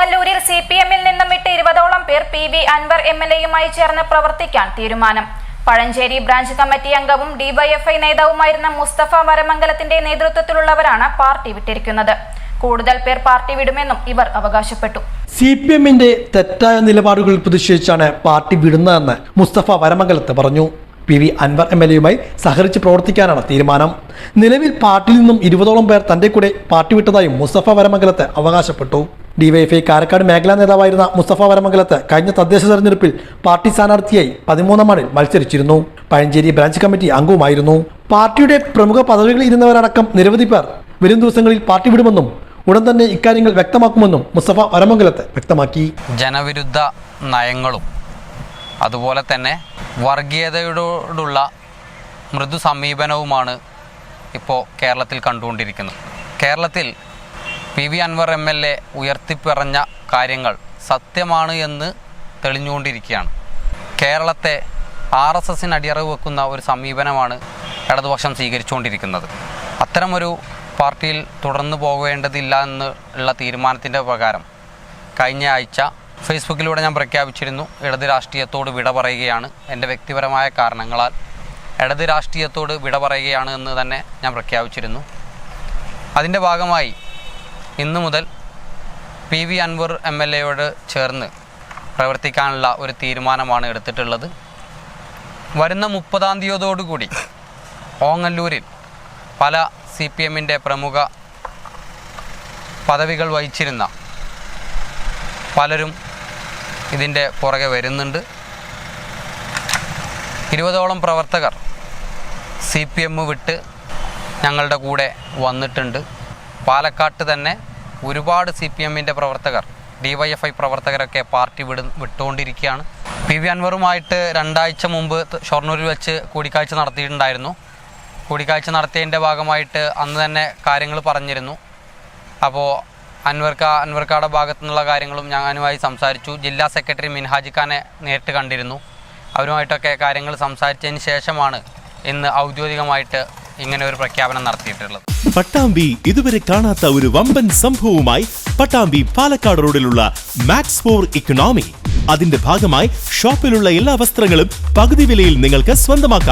ഓങ്ങല്ലൂരിൽ C P എമ്മിൽ നിന്നും വിട്ട് ഇരുപതോളം പേർ P V Anvar M L എയുമായി ചേർന്ന് പ്രവർത്തിക്കാൻ തീരുമാനം. പഴഞ്ചേരി ബ്രാഞ്ച് കമ്മിറ്റി അംഗവും ഡിവൈഎഫ്ഐ നേതാവുമായിരുന്ന മുസ്തഫ വരമംഗലത്തിന്റെ നേതൃത്വത്തിലുള്ളവരാണ് പാർട്ടി വിട്ടിരിക്കുന്നത്. കൂടുതൽ പേർ പാർട്ടി വിടുമെന്നും ഇവർ അവകാശപ്പെട്ടു. സി പി എമ്മിന്റെ തെറ്റായ നിലപാടുകളിൽ പ്രതിഷേധിച്ചാണ് പാർട്ടി വിടുന്നതെന്ന് മുസ്തഫ വരമംഗലത്ത് പറഞ്ഞു. P V Anvar M L എയുമായി സഹകരിച്ച് പ്രവർത്തിക്കാനാണ് തീരുമാനം. നിലവിൽ പാർട്ടിയിൽ നിന്നും ഇരുപതോളം പേർ തന്റെ കൂടെ പാർട്ടി വിട്ടതായും മുസ്തഫ വരമംഗലത്ത് അവകാശപ്പെട്ടു. ഡിവൈഎഫ്ഐ കാരക്കാട് മേഖലാ നേതാവായിരുന്ന മുസ്തഫ വരമംഗലത്ത് കഴിഞ്ഞ തദ്ദേശ തെരഞ്ഞെടുപ്പിൽ പാർട്ടി സ്ഥാനാർത്ഥിയായി പതിമൂന്നാം മണിൽ മത്സരിച്ചിരുന്നു. Pazhanchery branch committee അംഗവുമായിരുന്നു. പാർട്ടിയുടെ പ്രമുഖ പദവികളിൽ ഇരുന്നവരടക്കം നിരവധി പേർ വരും ദിവസങ്ങളിൽ പാർട്ടി വിടുമെന്നും ഉടൻ തന്നെ ഇക്കാര്യങ്ങൾ വ്യക്തമാക്കുമെന്നും മുസ്തഫ വരമംഗലത്ത് വ്യക്തമാക്കി. ജനവിരുദ്ധ നയങ്ങളും അതുപോലെ തന്നെ വർഗീയതയോടുള്ള മൃദു സമീപനവുമാണ് ഇപ്പോൾ കേരളത്തിൽ കണ്ടുകൊണ്ടിരിക്കുന്നത്. കേരളത്തിൽ P V Anvar M L A ഉയർത്തിപ്പറഞ്ഞ കാര്യങ്ങൾ സത്യമാണ് എന്ന് തെളിഞ്ഞുകൊണ്ടിരിക്കുകയാണ്. കേരളത്തെ ആർ എസ് എസിന് അടിയറവ് വെക്കുന്ന ഒരു സമീപനമാണ് ഇടതുപക്ഷം സ്വീകരിച്ചുകൊണ്ടിരിക്കുന്നത്. അത്തരമൊരു പാർട്ടിയിൽ തുടർന്നു പോകേണ്ടതില്ല എന്നുള്ള തീരുമാനത്തിന്റെ പ്രകാരം കഴിഞ്ഞ ആഴ്ച ഫേസ്ബുക്കിലൂടെ ഞാൻ പ്രഖ്യാപിച്ചിരുന്നു ഇടത് രാഷ്ട്രീയത്തോട് വിട പറയുകയാണ് എന്റെ വ്യക്തിപരമായ കാരണങ്ങളാൽ. ഇടത് രാഷ്ട്രീയത്തോട് വിട പറയുകയാണ് എന്ന് തന്നെ ഞാൻ പ്രഖ്യാപിച്ചിരുന്നു. അതിന്റെ ഭാഗമായി ഇന്നു മുതൽ P V Anvar M L എയോട് ചേർന്ന് പ്രവർത്തിക്കാനുള്ള ഒരു തീരുമാനമാണ് എടുത്തിട്ടുള്ളത്. വരുന്ന മുപ്പതാം തീയതിയോടുകൂടി ഓങ്ങല്ലൂരിൽ പല സി പി എമ്മിന്റെ പ്രമുഖ പദവികൾ വഹിച്ചിരുന്ന പലരും ഇതിന്റെ പുറകെ വരുന്നുണ്ട്. ഇരുപതോളം പ്രവർത്തകർ സി പി എം വിട്ട് ഞങ്ങളുടെ കൂടെ വന്നിട്ടുണ്ട്. പാലക്കാട്ട് തന്നെ ഒരുപാട് സി പി എമ്മിന്റെ പ്രവർത്തകർ ഡി വൈ എഫ് ഐ പ്രവർത്തകരൊക്കെ പാർട്ടി വിട വിട്ടുകൊണ്ടിരിക്കുകയാണ്. പി വി അൻവറുമായിട്ട് രണ്ടാഴ്ച മുമ്പ് ഷൊർണൂരിൽ വെച്ച് കൂടിക്കാഴ്ച നടത്തിയിട്ടുണ്ടായിരുന്നു. കൂടിക്കാഴ്ച നടത്തിയതിന്റെ ഭാഗമായിട്ട് അന്ന് തന്നെ കാര്യങ്ങൾ പറഞ്ഞിരുന്നു. അപ്പോൾ അൻവർക്ക അൻവർക്കാടെ ഭാഗത്തു നിന്നുള്ള കാര്യങ്ങളും ഞാനുമായി സംസാരിച്ചു. ജില്ലാ സെക്രട്ടറി മിൻഹാജി ഖാനെ നേരിട്ട് കണ്ടിരുന്നു. അവരുമായിട്ടൊക്കെ കാര്യങ്ങൾ സംസാരിച്ചതിന് ശേഷമാണ് ഇന്ന് ഔദ്യോഗികമായിട്ട് ഇങ്ങനെ ഒരു പ്രഖ്യാപനം നടത്തിയിട്ടുള്ളത്. പട്ടാമ്പി ഇതുവരെ കാണാത്ത ഒരു വമ്പൻ സംഭവവുമായി പട്ടാമ്പി പാലക്കാട് റോഡിലുള്ള മാക്സ് ഫോർ ഇക്കണോമി അതിന്റെ ഭാഗമായി ഷോപ്പിലുള്ള എല്ലാ വസ്ത്രങ്ങളും പകുതി വിലയിൽ നിങ്ങൾക്ക് സ്വന്തമാക്കാം.